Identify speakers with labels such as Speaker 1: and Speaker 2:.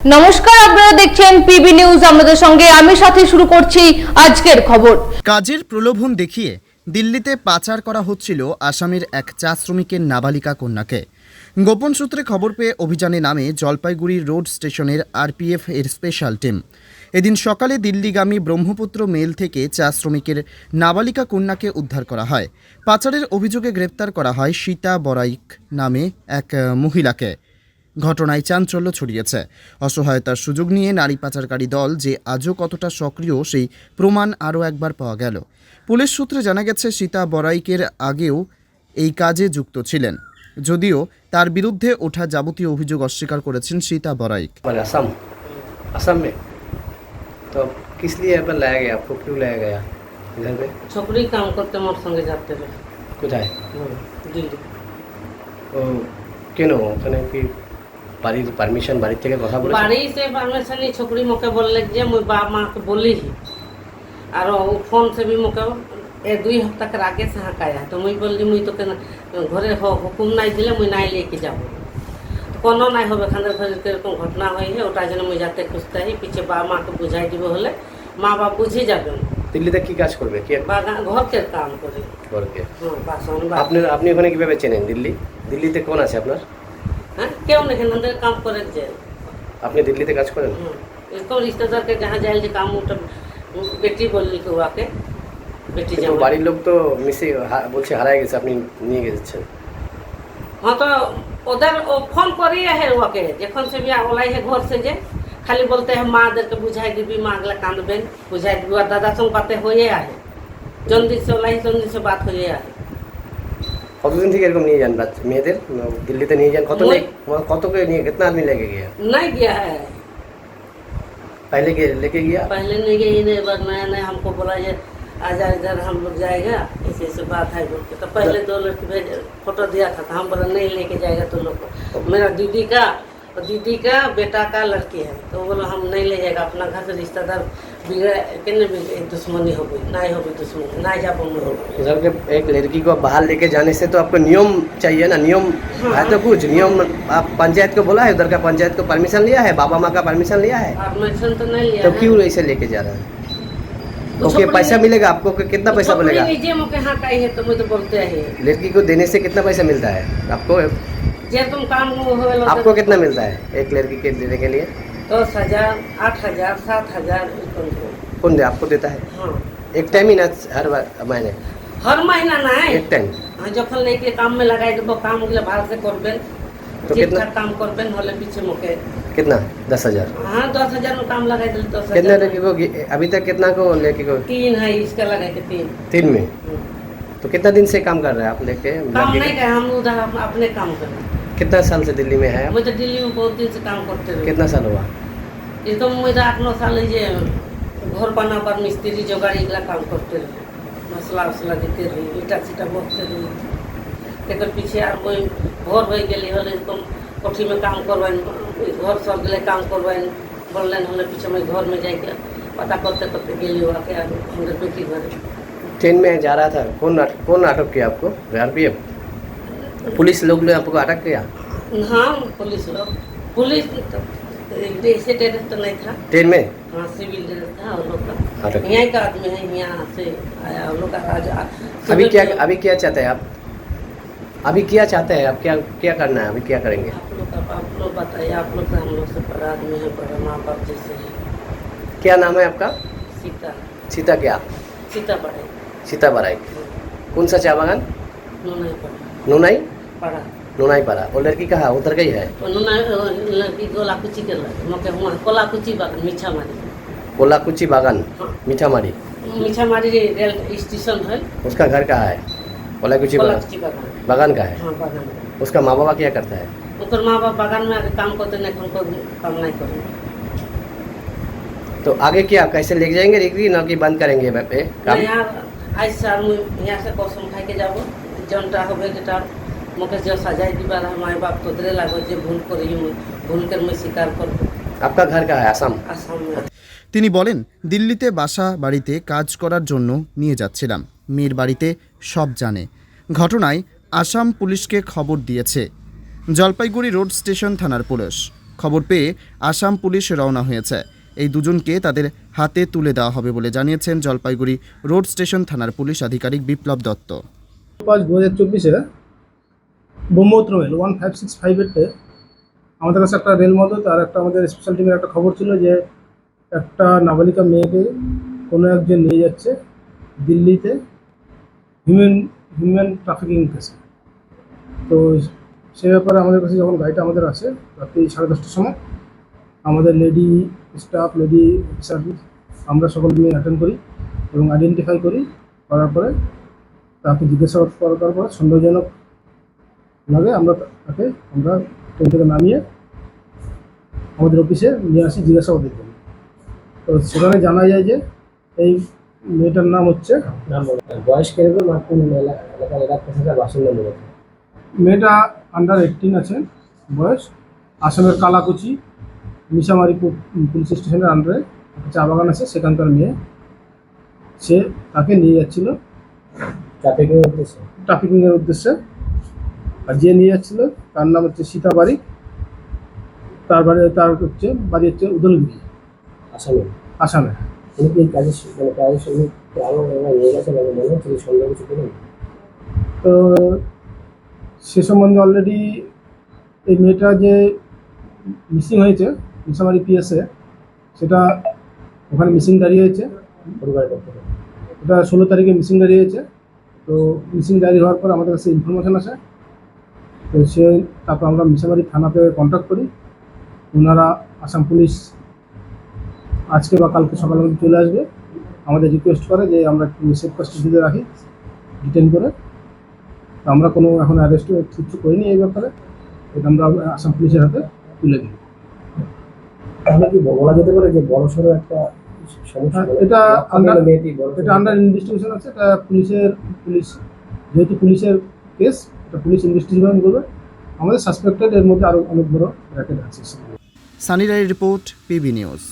Speaker 1: নমস্কার, আপনারা দেখছেন পিবি নিউজ আমাদের সঙ্গে আমি সাথে শুরু করছি আজকের খবর।
Speaker 2: কাজের প্রলোভন দেখিয়ে দিল্লিতে পাচার করা হচ্ছিল আসামের এক চা শ্রমিকের নাবালিকা কন্যাকে। গোপন সূত্রে খবর পেয়ে অভিযানে নামে জলপাইগুড়ি রোড স্টেশনের আরপিএফ এর স্পেশাল টিম। এদিন সকালে দিল্লিগামী ব্রহ্মপুত্র মেল থেকে চা শ্রমিকের নাবালিকা কন্যাকে উদ্ধার করা হয়। পাচারের অভিযোগে গ্রেপ্তার করা হয় সীতা বরাইক নামে এক মহিলাকে। ঘটনায় চাঞ্চল্য ছড়িয়েছে অসহায়তার সুযোগ নিয়ে নারী পাচারকারী দল যে আজও কতটা সক্রিয় সেই প্রমাণ আরও একবার পাওয়া গেল পুলিশ সূত্রে জানা গেছে সীতা বরাইকের আগেও এই কাজে যুক্ত ছিলেন যদিও তার বিরুদ্ধে ওঠা যাবতীয় অভিযোগ অস্বীকার করেছেন সীতা বরাইক
Speaker 3: वाले असम असम में तो किस लिए यहाँ पर लाया गया आपको क्यों लाया गया इधर पे
Speaker 4: छोकरी काम करते मोर संगे जाते रहे
Speaker 3: কোথায়
Speaker 4: হুম, দিল্লি
Speaker 3: ও কেন ওখানে কি বাড়ির পারমিশন বাড়ির থেকে কথা বলে
Speaker 4: বাড়িতে পারমিশন ছোকরি মোকে বললে যে মুই বাপ মাকে বলি আর ফোন সে বি মোকে এ দুই সপ্তাহের আগে সে সাহাকায়া তো মুই বললি মুই তোকে ঘরে হুকুম নাই দিলে মুই নাই লেকে যাব? কোনো নাই হবে খানের ঘরে এরকম ঘটনা হয়ে ওটা জন্য মুই যাতে খুঁজতে হই পিছিয়ে বা মাকে বুঝাই দিব হলে মা বাপ বুঝে যাবেন
Speaker 3: দিল্লিতে কি কাজ করবে? কি?
Speaker 4: ঘরকে কাম করে।
Speaker 3: ঘরকে।
Speaker 4: হ্যাঁ,
Speaker 3: আপনি আপনি ওখানে কীভাবে চেনেন দিল্লি? দিল্লিতে কোন আছে আপনার?
Speaker 4: হ্যাঁ? কেউ নেই এখান কাম করে যে।
Speaker 3: আপনি দিল্লিতে কাজ করেন?
Speaker 4: এরকম রিস্তাদারকে যাহা যাই যে কাম ওটা বেটি বললি কেউ আকে
Speaker 3: বেটি
Speaker 4: যাব
Speaker 3: বাড়ির লোক তো মিসে বলছে হারাই গেছে আপনি নিয়ে গেছেন।
Speaker 4: হ্যাঁ তো ওদের ও ফোন করেই আহে ওকে যখন সে বিয়া ওলাই হে ঘর সে যে খালি বলতে হ্যাঁ মাদেরকে বুঝাই দিবি মা আগলা কাঁদবেন বুঝাই দিবি। আর দাদা সঙ্গে পাতে হয়ে আহে জন্দির সে ওলাই জন্দির সে বাত হয়ে আহে। ओलाई जल्दी से बात हो आहे
Speaker 3: কতদিন থেকে এরকম নিয়ে যান বাচ্চা- মেয়েদের দিল্লিতে নিয়ে যান কত
Speaker 4: মই-
Speaker 3: ले- কত के নিয়ে कितना आदमी लेके गया
Speaker 4: नहीं गया है
Speaker 3: पहले के लेके गया
Speaker 4: पहले नहीं गई नहीं बार नया नया हमको बोला ये आजा इधर हम लोग जाएगा ऐसे ऐसे बात है बोल के तो पहले दो लड़की भेज फोटो दिया था तो हम बोला नहीं लेके जाएगा तो लोग को मेरा दीदी का और दीदी का बेटा का लड़की है। तो बोला हम नहीं ले जाएगा अपना घर से रिश्तेदार बिगड़े कि बिगड़े? दुश्मनी हो गई नहीं हो गई दुश्मनी नहीं जा पाऊँगी हो गई।
Speaker 3: के एक लड़की को बाहर लेके जाने से तो आपको नियम चाहिए ना? नियम है। तो कुछ? नियम आप पंचायत को बोला है उधर का पंचायत को परमिशन लिया है? बाबा माँ का परमिशन लिया है?
Speaker 4: परमिशन तो नहीं लिया
Speaker 3: तो
Speaker 4: है।
Speaker 3: क्यों ऐसे लेके जा रहे हैं?
Speaker 4: तो
Speaker 3: ओके
Speaker 4: छोकरी-
Speaker 3: पैसा मिलेगा आपको? कितना पैसा
Speaker 4: छोकरी
Speaker 3: मिलेगा?
Speaker 4: हाँ है तो मुझे बोलते हैं
Speaker 3: लड़की को देने से कितना पैसा मिलता है? आपको
Speaker 4: जे तुम काम हो
Speaker 3: आपको कितना मिलता है एक लड़की के देने के लिए?
Speaker 4: तो दस हज़ार आठ हज़ार सात हज़ार
Speaker 3: कौन दे? आपको देता है?
Speaker 4: हाँ।
Speaker 3: एक टाइम ही ना हर महीने?
Speaker 4: हर महीना ना है।
Speaker 3: एक टाइम
Speaker 4: हाँ जखन नहीं के काम में लगाए तो काम के भारत से कर
Speaker 3: करबे
Speaker 4: तो
Speaker 3: कितना?
Speaker 4: काम कर करबे होले पीछे मुके।
Speaker 3: कितना? दस हज़ार?
Speaker 4: हाँ दस हज़ार में काम लगाए दिल दस
Speaker 3: कितने लड़की को अभी तक कितना को लड़की को
Speaker 4: तीन है इसका लगाए के तीन।
Speaker 3: तीन में?
Speaker 4: हाँ।
Speaker 3: तो कितना दिन से काम कर रहे हैं आप लेके?
Speaker 4: काम नहीं कर हम उधर अपने काम कर रहे हैं।
Speaker 3: कितना साल से दिल्ली में है? आप
Speaker 4: मैं तो दिल्ली में बहुत दिन से काम करते रहे।
Speaker 3: कितना साल हुआ?
Speaker 4: ये तो मेरा आठ नौ साल है जे घर बना पर मिस्त्री जोगाड़ी इगला काम करते रहे। मसला उसला देते रही ईटा सीटा बोलते रही। तेकर पीछे आर कोई घर हो गेली हले तुम कोठी में काम करवाइन घर सब गेले काम करवाइन बोललेन हले पीछे में घर में जाके पता करते करते गेली हुआ के आर हमरे बेटी घर
Speaker 3: ट्रेन में जा रहा था। कौन कौन अटक किया आपको? आरपीएफ पुलिस लोग ने आपको अटक किया?
Speaker 4: हाँ पुलिस लोग। पुलिस तो ऐसे ड्रेस तो नहीं था।
Speaker 3: ट्रेन में?
Speaker 4: हाँ सिविल ड्रेस था उन लोग का। यहाँ का आदमी है यहाँ से आया उन लोग का राजा।
Speaker 3: अभी क्या अभी क्या चाहते हैं आप? अभी क्या चाहते हैं? आप क्या क्या करना है? अभी क्या करेंगे?
Speaker 4: आप लोग आप लोग बताइए आप लोग हम लोग से बड़ा आदमी है बड़ा माँ बाप जैसे है।
Speaker 3: क्या नाम है आपका?
Speaker 4: सीता।
Speaker 3: सीता क्या?
Speaker 4: सीता पढ़े
Speaker 3: सीता बराई कौन सा चाय बागान
Speaker 4: नुनाई? पड़ा।
Speaker 3: नुनाई पड़ा। वो लड़की कहाँ? उधर गई है?
Speaker 4: लड़की गोलाकुची के कोलाकुची बागान मीठामारी।
Speaker 3: कोलाकुची बागान?
Speaker 4: हाँ।
Speaker 3: मीठामारी?
Speaker 4: मीठामारी रेल स्टेशन है।
Speaker 3: उसका घर कहाँ है? कोलाकुची बागान।
Speaker 4: हाँ, बागान।
Speaker 3: का है? उसका माँ बाबा क्या करता है?
Speaker 4: उसका माँ बाप बागान में काम करते नहीं तो उनको काम नहीं करते।
Speaker 3: तो आगे क्या कैसे ले जाएँगे? डिग्री ना कि बंद करेंगे काम
Speaker 4: यहाँ आज सर यहाँ से कौशल खा के जाओ জনটা হবে যেটা মোকে যে সাজাই দিবার মাই বাপ তোদের লাগো যে ভুল করি ভুলকে মুই স্বীকার করব।
Speaker 3: আপনার ঘর কা আসাম?
Speaker 4: আসাম হ্যাঁ।
Speaker 2: তিনি বলেন দিল্লিতে বাসা বাড়িতে কাজ করার জন্য নিয়ে যাচ্ছিলাম। মেয়ের বাড়িতে সব জানে। ঘটনায় আসাম পুলিশকে খবর দিয়েছে। জলপাইগুড়ি রোড স্টেশন থানার পুলিশ। খবর পেয়ে আসাম পুলিশ রওনা হয়েছে। এই দুজনকে তাদের হাতে তুলে দেওয়া হবে বলে জানিয়েছেন জলপাইগুড়ি রোড স্টেশন থানার পুলিশ আধিকারিক বিপ্লব দত্ত।
Speaker 5: পাঁচ দু হাজার চব্বিশে Brahmaputra mail one five six five এইটে আমাদের কাছে একটা রেল মদত আর একটা আমাদের স্পেশাল টিমের একটা খবর ছিল যে একটা নাবালিকা মেয়েকে কোনো একজন নিয়ে যাচ্ছে দিল্লিতে হিউম্যান হিউম্যান ট্রাফিকিং কেসে তো সে ব্যাপারে আমাদের কাছে যখন গাড়িটা আমাদের আসে রাত্রি সাড়ে দশটার সময়, আমাদের লেডি স্টাফ লেডি সার্ভিস আমরা সকল মিলে অ্যাটেন্ড করি এবং আইডেন্টিফাই করি, করার পরে তাকে জিজ্ঞাসাবাদ করার পরে সন্দেহজনক লাগে আমরা তাকে আমরা ট্রেন থেকে নামিয়ে আমাদের অফিসে নিয়ে আসি জিজ্ঞাসাবাদের জন্য তো সেখানে জানা যায় যে এই মেয়েটার নাম হচ্ছে
Speaker 3: বয়স কীরকম? এলাকার বাসিন্দা
Speaker 5: মেয়েটা আন্ডার এইটিন আছে বয়স। আসামের কালাকুচি মিশামারি পুলিশ স্টেশনের আন্ডারে একটা চা বাগান আছে সেখানকার মেয়ে। সে তাকে নিয়ে যাচ্ছিল।
Speaker 3: ট্রাফিকিং উদ্দেশ্যে?
Speaker 5: ট্রাফিকিংয়ের উদ্দেশ্যে। আর যে নিয়ে যাচ্ছিল তার নাম হচ্ছে সীতা বারিক তার বাড়ি তার হচ্ছে বাড়ি হচ্ছে উদলগিরি।
Speaker 3: আসামে?
Speaker 5: আসামে।
Speaker 3: তিনি কি কাজের মানে কাজের সঙ্গে আরও নিয়ে গেছেন আমি মনে হচ্ছে যে সন্দেহ কিছু করুন
Speaker 5: তো সে সম্বন্ধে অলরেডি এই মেয়েটা যে মিসিং হয়েছে মিসামারি পিএসে সেটা ওখানে মিসিং হয়েছে
Speaker 3: পরিবারের পক্ষ থেকে?
Speaker 5: এটা ষোলো তারিখে মিসিং হয়েছে তো মিসিং ডায়েরি হওয়ার পর আমাদের কাছে ইনফরমেশন আসে। তো সে, তারপর আমরা মিসামারি থানাতে কন্ট্যাক্ট করি। ওনারা আসাম পুলিশ আজকে বা কালকে সকালের মধ্যে চলে আসবে। আমাদের রিকোয়েস্ট করে যে আমরা একটু সেফ কাস্টডিতে রাখি ডিটেন করে। তো আমরা কোনো এখন অ্যারেস্ট কিছু করিনি এই ব্যাপারে। এটা আমরা আসাম পুলিশের হাতে তুলে দিই।
Speaker 3: তাহলে কি বলা যেতে পারে যে বড়সড় একটা
Speaker 5: এটা
Speaker 3: করে মেয়েটি বড়
Speaker 5: এটা আন্ডার ইনভেস্টিগেশন আছে এটা পুলিশের পুলিশ যেহেতু পুলিশের কেস এটা পুলিশ ইনভেস্টিগেশন করবে। আমাদের সাসপেক্টেড এর মধ্যে আরও অনেক বড় র্যাকেট আছে
Speaker 2: সানি রায়ের রিপোর্ট পিবি নিউজ